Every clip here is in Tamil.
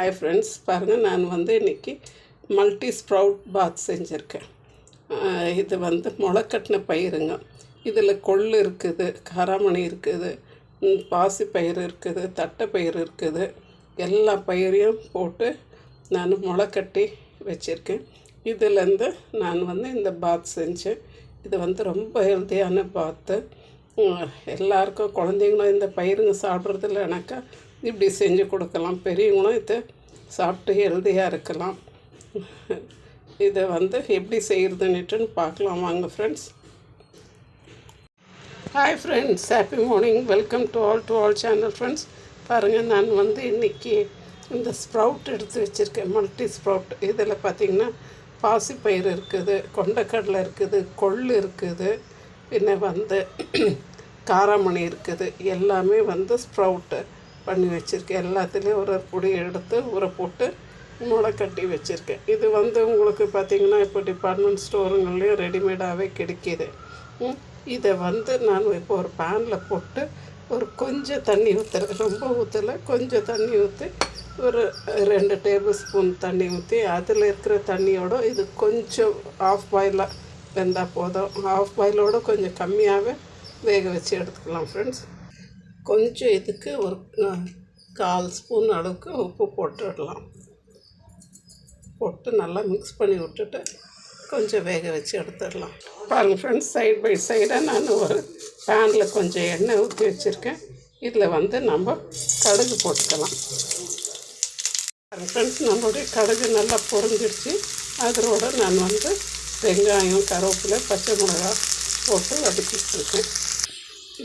ஹாய் ஃப்ரெண்ட்ஸ் பாருங்கள் நான் வந்து இன்றைக்கி மல்டி ஸ்ப்ரவுட் பாத் செஞ்சுருக்கேன். இது வந்து முளைக்கட்டின பயிருங்க. இதில் கொள்ளு இருக்குது காராமணி இருக்குது பாசி பாசிப்பயிறு இருக்குது தட்டைப்பயிறு இருக்குது. எல்லா பயிரையும் போட்டு நான் முளைக்கட்டி வச்சுருக்கேன். இதுலேருந்து நான் வந்து இந்த பாத் செஞ்சேன். இது வந்து ரொம்ப ஹெல்த்தியான பாத்து எல்லாருக்கும் குழந்தைங்களும் இந்த பயிருங்க சாப்பிட்றது இல்லைனாக்கா இப்படி செஞ்சு கொடுக்கலாம். பெரியவங்களும் இதை சாப்பிட்டு ஹெல்த்தியாக இருக்கலாம். இதை வந்து எப்படி செய்கிறதுன்னுட்டுன்னு பார்க்கலாம். வாங்க friends hi friends happy morning welcome to all to all channel friends பாருங்கள் நான் வந்து இன்றைக்கி இந்த ஸ்ப்ரவுட் எடுத்து வச்சுருக்கேன். மல்டி ஸ்ப்ரவுட் இதில் பார்த்திங்கன்னா பாசிப்பயிறு இருக்குது கொண்டக்கடலை இருக்குது கொள்ளு இருக்குது பின்ன வந்து காராமணி இருக்குது. எல்லாமே வந்து ஸ்ப்ரவுட்டு பண்ணி வச்சுருக்கேன். எல்லாத்துலேயும் ஒரு ஒரு பொடி எடுத்து ஊற போட்டு மூளை கட்டி வச்சுருக்கேன். இது வந்து உங்களுக்கு பார்த்திங்கன்னா இப்போ டிபார்ட்மெண்ட் ஸ்டோருங்கள்லேயும் ரெடிமேடாகவே கிடைக்கிது. இதை வந்து நான் இப்போ ஒரு பேனில் போட்டு ஒரு கொஞ்சம் தண்ணி ஊற்றுறேன் ரொம்ப ஊற்றலை கொஞ்சம் தண்ணி ஊற்றி ஒரு ரெண்டு டேபிள் ஸ்பூன் தண்ணி ஊற்றி அதில் இருக்கிற தண்ணியோட இது கொஞ்சம் ஆஃப் பாயிலாக வெந்தால் போதும். ஆஃப் பாயிலோட கொஞ்சம் கம்மியாகவே வேக வச்சு எடுத்துக்கலாம் ஃப்ரெண்ட்ஸ் கொஞ்சம் இதுக்கு ஒரு கால் ஸ்பூன் அளவுக்கு உப்பு போட்டுடலாம். போட்டு நல்லா மிக்ஸ் பண்ணி விட்டுட்டு கொஞ்சம் வேக வச்சு எடுத்துடலாம். பாருங்கள் ஃப்ரெண்ட்ஸ் சைடு பை சைடாக நான் ஒரு பேனில் கொஞ்சம் எண்ணெய் ஊற்றி வச்சுருக்கேன். இதில் வந்து நம்ம கடுகு போட்டுக்கலாம். ஃப்ரெண்ட்ஸ் நம்மளுடைய கடுகு நல்லா பொரிஞ்சிடுச்சு. அதோட நான் வந்து வெங்காயம் கருவேப்பிலை பச்சை மிளகா போட்டு வதக்கிட்டுருக்கேன்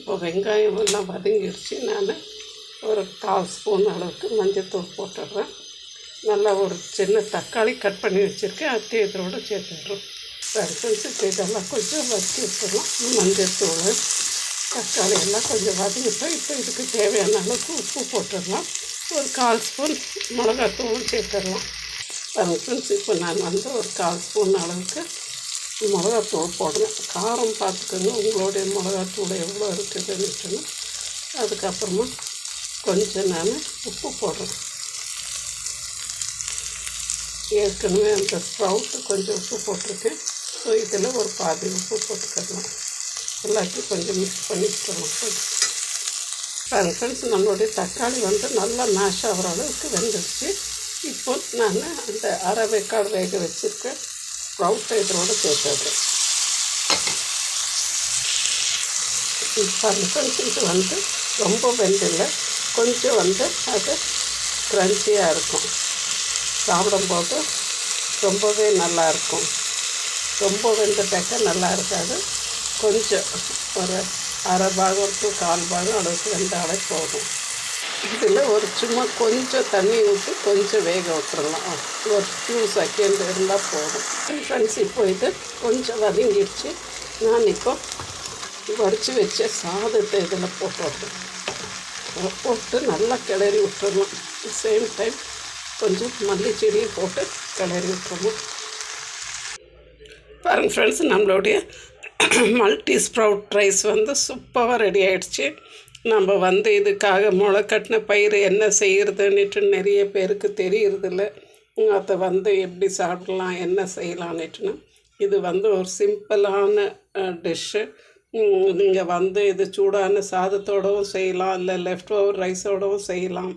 இப்போ வெங்காயம் எல்லாம் வதங்கிடுச்சு நான் ஒரு கால் ஸ்பூன் அளவுக்கு மஞ்சள்தூள் போட்டுடுறேன். நல்லா ஒரு சின்ன தக்காளி கட் பண்ணி வச்சுருக்கேன். அத்தி இதோட சேர்த்துடுறோம். சரி ஃப்ரெண்ட்ஸ் இதெல்லாம் கொஞ்சம் வதக்கி வச்சிடலாம் மஞ்சள்தூள் தக்காளி எல்லாம் கொஞ்சம் வதங்கிட்டோம் இப்போ இதுக்கு தேவையான அளவுக்கு உப்பு போட்டுடலாம். ஒரு கால் ஸ்பூன் மிளகாத்தூளும் சேர்த்துடலாம். ஃப்ரெண்ட்ஸ் இப்போ நான் வந்து ஒரு கால் ஸ்பூன் அளவுக்கு மிளகாத்தூள் போடணும் காரம் பார்த்துக்கோங்க உங்களுடைய மிளகாத்தூள் எவ்வளோ இருக்குதுன்னு அதுக்கப்புறமா கொஞ்சம் நான் உப்பு போடுறேன் ஏற்கனவே அந்த ஸ்ப்ரவுட்டு கொஞ்சம் உப்பு போட்டிருக்கேன் ஸோ இதில் ஒரு பாதி உப்பு போட்டுக்கலாம் எல்லாத்தையும் கொஞ்சம் மிக்ஸ் பண்ணிக்கலாம் அது ஃப்ரெண்ட்ஸ் நம்மளுடைய தக்காளி வந்து நல்லா மேஷ் ஆகிற அளவுக்கு வெந்துடுச்சு இப்போ நான் அந்த அரை வேக்காடு வேக வச்சுருக்கேன் ஸ்ப்ரவுட்டை இதோட சேர்த்துடுறேன் பாருங்க வந்து ரொம்ப வெந்தில்லை கொஞ்சம் வந்து அது க்ரன்ச்சியாக இருக்கும். சாப்பிடும்போது ரொம்பவே நல்லா இருக்கும். ரொம்ப வெந்துட்டாக்கா நல்லா இருக்காது. கொஞ்சம் ஒரு அரை பாகம் டூ கால் பாகம் அளவுக்கு வெந்தாலே போதும். இதில் ஒரு சும்மா கொஞ்சம் தண்ணி ஊற்றி கொஞ்சம் வேக விட்டுறலாம் ஒரு ஃபியூ செகண்ட் இருந்தால் போதும். ஃப்ரெண்ட்ஸ் இப்போ இது கொஞ்சம் வதங்கிடுச்சு. நான் இப்போ வடித்து வச்ச சாதத்தை இதில் போட்டு போட்டு நல்லா கிளறி விட்டுறலாம். சேம் டைம் கொஞ்சம் மல்லி செடியை போட்டு கிளறி விட்டுறணும் பாருங்க ஃப்ரெண்ட்ஸ் நம்மளுடைய மல்டி ஸ்ப்ரவுட் ரைஸ் வந்து சூப்பராக ரெடி ஆகிடுச்சு நம்ம வந்து இதுக்காக முளை கட்டின பயிர் என்ன செய்கிறதுன்னுட்டு நிறைய பேருக்கு தெரியறதில்ல. அதை வந்து எப்படி சாப்பிடலாம் என்ன செய்யலான்னுட்டுன்னு இது வந்து ஒரு சிம்பிளான டிஷ்ஷு. நீங்கள் வந்து இது சூடான சாதத்தோடவும் செய்யலாம் இல்லை லெஃப்ட் ஓவர் ரைஸோடவும் செய்யலாம்.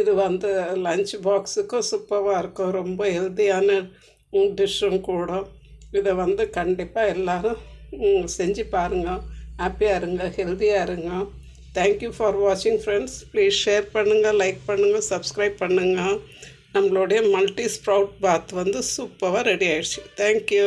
இது வந்து லஞ்ச் பாக்ஸுக்கும் சூப்பராக இருக்கும். ரொம்ப ஹெல்த்தியான டிஷ்ஷும் கூட. இதை வந்து கண்டிப்பாக எல்லோரும் செஞ்சு பாருங்கள் ஹாப்பியாக இருங்க ஹெல்த்தியாக இருங்க. தேங்க்யூ ஃபார் வாட்சிங் ஃப்ரெண்ட்ஸ் ப்ளீஸ் ஷேர் பண்ணுங்கள் லைக் பண்ணுங்கள் சப்ஸ்கிரைப் பண்ணுங்கள் நம்மளுடைய மல்டி ஸ்ப்ரவுட் பாத் வந்து சூப்பராக ரெடி ஆயிடுச்சு. தேங்க்யூ